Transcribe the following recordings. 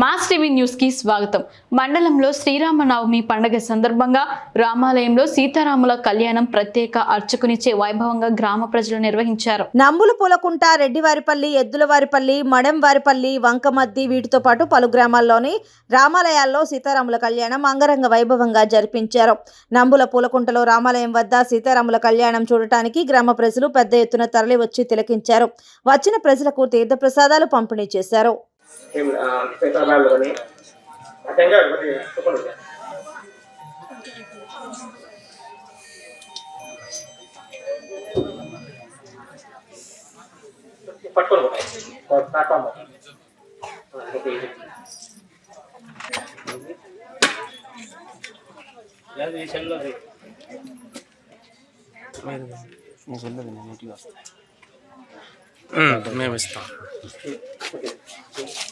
Mass TV న్యూస్కి స్వాగతం. మండలంలో శ్రీరామనవమి పండుగ సందర్భంగా రామాలయంలో సీతారాముల కళ్యాణం ప్రత్యేక అర్చకునిచ్చే వైభవంగా గ్రామ ప్రజలు నిర్వహించారు. నంబులు పూలకుంట రెడ్డివారిపల్లి ఎద్దులవారిపల్లి మడెంవారిపల్లి వంకమద్ది వీటితో పాటు పలు గ్రామాల్లోని రామాలయాల్లో సీతారాముల కళ్యాణం అంగరంగ వైభవంగా జరిపించారు. నంబుల పూలకుంటలో రామాలయం వద్ద సీతారాముల కళ్యాణం చూడటానికి గ్రామ ప్రజలు పెద్ద ఎత్తున తరలి వచ్చి తిలకించారు. వచ్చిన ప్రజలకు తీర్థప్రసాదాలు పంపిణీ చేశారు. కానీ అర్థంగా ఒకటి చెప్పండి. పట్టుకొని పోతాయి ప్లాట్ఫామ్ మేము ఇస్తాం. ఆడ బెల్లం మొదలు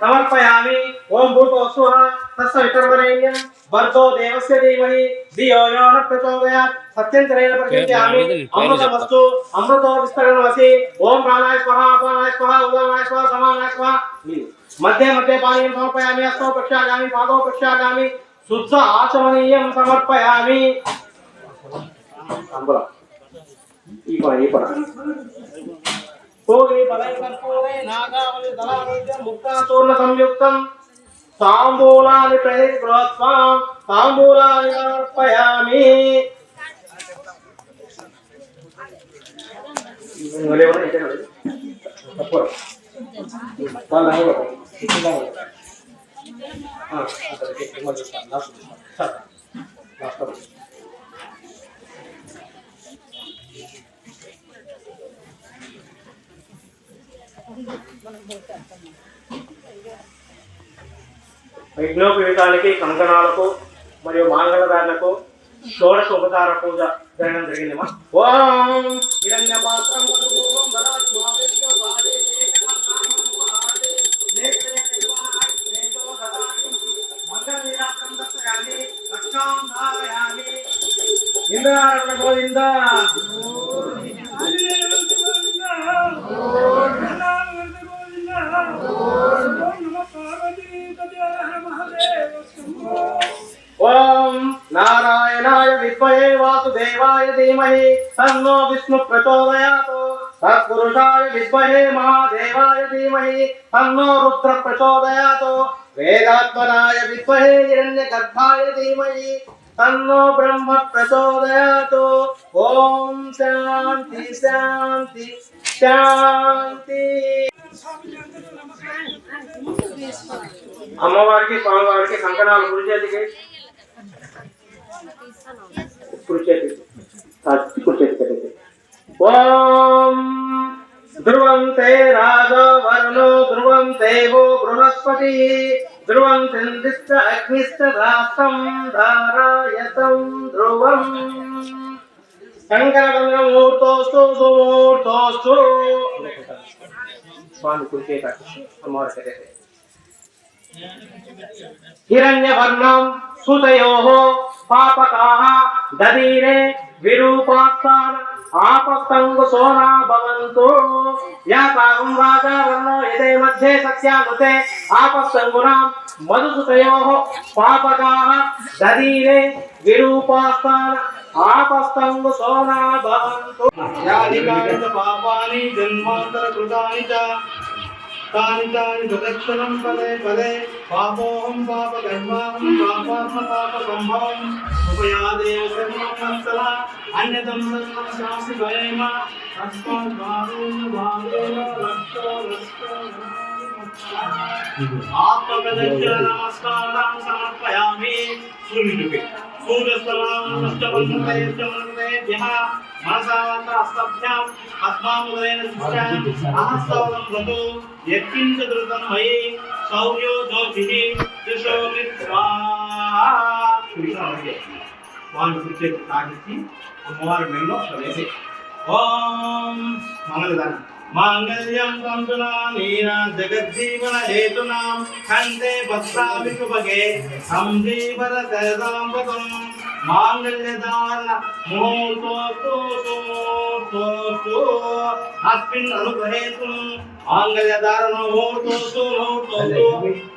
समर्पयामि। ओम भूतोऽस्तुः तस्य विकर्मरेण्यं वर्धो देवस्य धीमहि। धियो यो न प्रचोदयात्। सत्यन्तरेण प्रचिन्तयामि अमृतमस्तु। अमृतो विस्तरणमसि। ओम प्राणाय स्वाहा अपानाय स्वाहा उदानाय स्वाहा समानाय स्वाहा। मध्ये मध्ये पानीयं समर्पयामि। अस्तौ प्रक्षायामि पादौ प्रक्षायामि शुद्ध आचमनीयं समर्पयामि। बोला ये पढ़ा ये पढ़ा భోగి పదై కర్పూరే నాగావళి దళారోగ్యం ముక్తాచూర్ణ సంయుక్తం. తాంబూలాని ప్రతిగృహత్వాం సమర్పయామి. చూస్తాను. కంకణాలకు మరియు మాంగళదారులకు షోడశ ఉపచార పూజ జరగడం జరిగిందమ్మా ఓం హిరణ్య పాత్రం మధుపూర్వం దదాతు వాసుదేవాయ ధీమహి తన్నో విష్ణు ప్రచోదయాత్ తత్పురుషాయ విద్మహే మహాదేవాయ ధీమహి తన్నో రుద్ర ప్రచోదయాత్ వేదాత్మనాయ విద్మహే హిరణ్యగర్భాయ ధీమహి తన్నో బ్రహ్మ ప్రచోదయాత్ ఓం శాంతి శాంతి శాంతి అమ్మవారికి స్వామివారికి కంకణాలు కుడి చేతికి కుడి చేతికి ఆ, కుడి ఓం ధ్రువంతే రాజవర్ణో వరుణో ధ్రువం బృహస్పతి. ధ్రువం చంద్రిశ్చ అగ్నిశ్చ రాష్ట్రం ధారాయతం ధ్రువం. శంకరగంగ ముహూర్తోస్తు స్వామి హిరణ్యవర్ణం సుతయో పాపకాః దదీరే విరూపాస్తాన్ ఆపస్తంగు సోనా భవంతు యాతాగం రాజా యదే మధ్యే సత్యానుతే ఆపస్తంగునాం మధుసుతయోః పాపకాః దదీరే విరూపాస్తాన్ ఆపస్తంగు సోనా భవంతు యాధికాని పాపాని జన్మాంతర కృతాని చ तानि तानि प्रदक्षिणं पदे पदे पापोऽहं पापकर्माहं पापात्म पापसम्भवम् उपयादेव सर्वं नस्तला अन्यतं सर्वं शास्ति भयेम तस्मात् भावेन भावेन रक्षो रक्षो आत्मप्रदक्षिण नमस्कारां समर्पयामि सूर्युके सूर्यस्थलामनष्टवल्लभेभ्यः పాదవేభ్యః మనసాంత హస్తభ్యాం పద్మాముదైన స్పృశాం అహస్తవలం ప్రభు యత్కించ దృతం మయి సౌర్యో జ్యోతిః దిశో స్వాహా వాళ్ళు కూర్చేది తాగించి అమ్మవారి మెల్లో పంతునా నీనా జగజ్జీవన హేతునాం కంటే భద్రామి శుభగే సంజీవన కరదాంబతం ಮಾಂಗಲ್ಯದಾನ ಮುಹೂರ್ತೋ ತೋ ಅಸ್ಮಿನ್ ಅನುಗ್ರಹೇತು ಮಾಂಗಲ್ಯದಾರಣ ಮುಹೂರ್ತೋ ತೋ ಮುಹೂರ್ತೋ